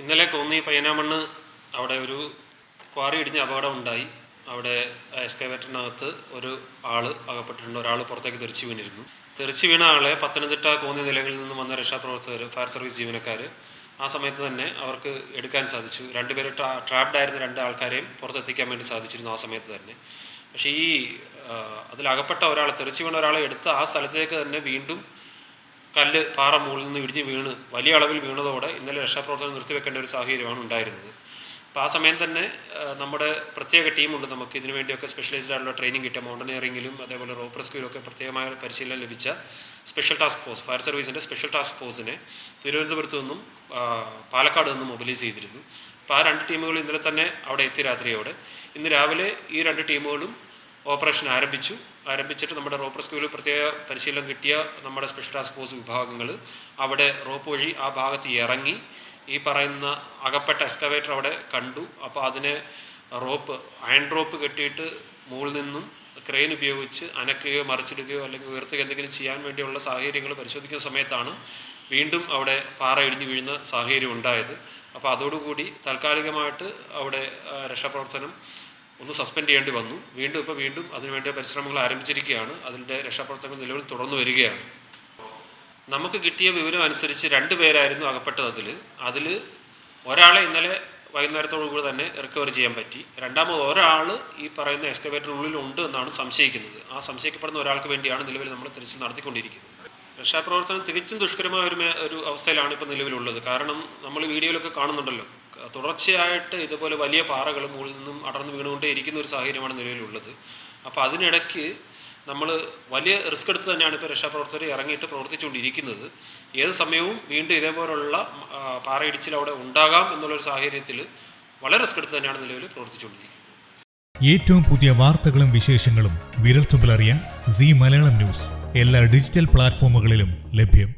ഇന്നലെ കോന്നി പയ്യനാമണ്ണ് അവിടെ ഒരു ക്വാറി ഇടിഞ്ഞ അപകടം ഉണ്ടായി. അവിടെ എക്സ്കവേറ്ററിനകത്ത് ഒരു ആൾ അകപ്പെട്ടിട്ടുണ്ട്. ഒരാൾ പുറത്തേക്ക് തെറിച്ച് വീണിരുന്നു. തെറിച്ച് വീണ ആളെ പത്തനംതിട്ട കോന്നി നിലകളിൽ നിന്ന് വന്ന രക്ഷാപ്രവർത്തകർ ഫയർ സർവീസ് ജീവനക്കാർ ആ സമയത്ത് തന്നെ അവർക്ക് എടുക്കാൻ സാധിച്ചു. രണ്ടുപേര് ട്രാ ട്രാപ്ഡായിരുന്ന രണ്ട് ആൾക്കാരെയും പുറത്തെത്തിക്കാൻ വേണ്ടി സാധിച്ചിരുന്നു ആ സമയത്ത് തന്നെ. പക്ഷേ ഈ അതിലകപ്പെട്ട ഒരാളെ തെറിച്ച് വീണ ഒരാളെ എടുത്ത് ആ സ്ഥലത്തേക്ക് തന്നെ വീണ്ടും കല്ല് പാറ മുകളിൽ നിന്ന് ഇടിഞ്ഞ് വീണ് വലിയ അളവിൽ വീണതോടെ ഇന്നലെ രക്ഷാപ്രവർത്തനം നിർത്തിവെക്കേണ്ട ഒരു സാഹചര്യമാണ് ഉണ്ടായിരുന്നത്. അപ്പോൾ ആ സമയം തന്നെ നമ്മുടെ പ്രത്യേക ടീമുണ്ട് നമുക്ക്. ഇതിനു വേണ്ടിയൊക്കെ സ്പെഷ്യലൈസ്ഡ് ആയിട്ടുള്ള ട്രെയിനിങ് കിട്ടിയ മൗണ്ടനിയറിംഗിലും അതേപോലെ റോപ്പ് റെസ്ക്യൂലും ഒക്കെ പ്രത്യേകമായ പരിശീലനം ലഭിച്ച സ്പെഷ്യൽ ടാസ്ക് ഫോഴ്സ് ഫയർ സർവീസിന്റെ സ്പെഷ്യൽ ടാസ്ക് ഫോഴ്സിനെ തിരുവനന്തപുരത്ത് നിന്നും പാലക്കാട് നിന്നും മൊബിലൈസ് ചെയ്തിരുന്നു. അപ്പോൾ ആ രണ്ട് ടീമുകൾ ഇന്നലെ തന്നെ അവിടെ എത്തി രാത്രിയോടെ. ഇന്ന് രാവിലെ ഈ രണ്ട് ടീമുകളും ഓപ്പറേഷൻ ആരംഭിച്ചു. ആരംഭിച്ചിട്ട് നമ്മുടെ റോപ്പർ സ്കൂളിൽ പ്രത്യേക പരിശീലനം കിട്ടിയ നമ്മുടെ സ്പെഷ്യൽ ടാസ്ക് ഫോഴ്സ് വിഭാഗങ്ങൾ അവിടെ റോപ്പ് വഴി ആ ഭാഗത്ത് ഇറങ്ങി ഈ പറയുന്ന അകപ്പെട്ട എക്സ്കവേറ്റർ അവിടെ കണ്ടു. അപ്പോൾ അതിനെ റോപ്പ് അയൺ റോപ്പ് കെട്ടിയിട്ട് മുകളിൽ നിന്നും ക്രെയിൻ ഉപയോഗിച്ച് അനക്കുകയോ മറിച്ചിടുകയോ അല്ലെങ്കിൽ ഉയർത്തുകയോ എന്തെങ്കിലും ചെയ്യാൻ വേണ്ടിയുള്ള സാഹചര്യങ്ങൾ പരിശോധിക്കുന്ന സമയത്താണ് വീണ്ടും അവിടെ പാറ ഇടിഞ്ഞു വീഴുന്ന സാഹചര്യം ഉണ്ടായത്. അപ്പോൾ അതോടുകൂടി താൽക്കാലികമായിട്ട് അവിടെ രക്ഷാപ്രവർത്തനം ഒന്ന് സസ്പെൻഡ് ചെയ്യേണ്ടി വന്നു. വീണ്ടും ഇപ്പോൾ വീണ്ടും അതിനുവേണ്ടി പരിശ്രമങ്ങൾ ആരംഭിച്ചിരിക്കുകയാണ്. അതിന്റെ രക്ഷാപ്രവർത്തനങ്ങൾ നിലവിൽ തുടർന്നു വരികയാണ്. നമുക്ക് കിട്ടിയ വിവരം അനുസരിച്ച് രണ്ട് പേരായിരുന്നു അകപ്പെട്ടത് അതിൽ അതിൽ ഒരാളെ ഇന്നലെ വൈകുന്നേരത്തോടു കൂടി തന്നെ റിക്കവർ ചെയ്യാൻ പറ്റി. രണ്ടാമത് ഒരാൾ ഈ പറയുന്ന എക്സ്കവേറ്ററിനുള്ളിൽ ഉണ്ട് എന്നാണ് സംശയിക്കുന്നത്. ആ സംശയിക്കപ്പെടുന്ന ഒരാൾക്ക് വേണ്ടിയാണ് നിലവിൽ നമ്മൾ തിരിച്ചു നടത്തിക്കൊണ്ടിരിക്കുന്നത്. രക്ഷാപ്രവർത്തനം തികച്ചും ദുഷ്കരമായ ഒരു ഒരു അവസ്ഥയിലാണ് ഇപ്പോൾ നിലവിലുള്ളത്. കാരണം നമ്മൾ വീഡിയോയിലൊക്കെ കാണുന്നുണ്ടല്ലോ. തുടർച്ചയായിട്ട് ഇതുപോലെ വലിയ പാറകൾ മുകളിൽ നിന്നും അടർന്നു വീണുകൊണ്ടേ ഇരിക്കുന്ന ഒരു സാഹചര്യമാണ് നിലവിലുള്ളത്. അപ്പോൾ അതിനിടയ്ക്ക് നമ്മൾ വലിയ റിസ്ക് എടുത്ത് തന്നെയാണ് ഇപ്പോൾ രക്ഷാപ്രവർത്തകർ ഇറങ്ങിയിട്ട് പ്രവർത്തിച്ചുകൊണ്ടിരിക്കുന്നത്. ഏത് സമയവും വീണ്ടും ഇതേപോലുള്ള പാറയിടിച്ചിൽ അവിടെ ഉണ്ടാകാം എന്നുള്ളൊരു സാഹചര്യത്തിൽ വളരെ റിസ്ക് എടുത്ത് തന്നെയാണ് നിലവിൽ പ്രവർത്തിച്ചുകൊണ്ടിരിക്കുന്നത്. ഏറ്റവും പുതിയ വാർത്തകളും വിശേഷങ്ങളും വിരൽത്തുമ്പിലറിയാൻ സി മലയാളം ന്യൂസ്. എല്ലാ ഡിജിറ്റൽ പ്ലാറ്റ്ഫോമുകളിലും ലഭ്യം.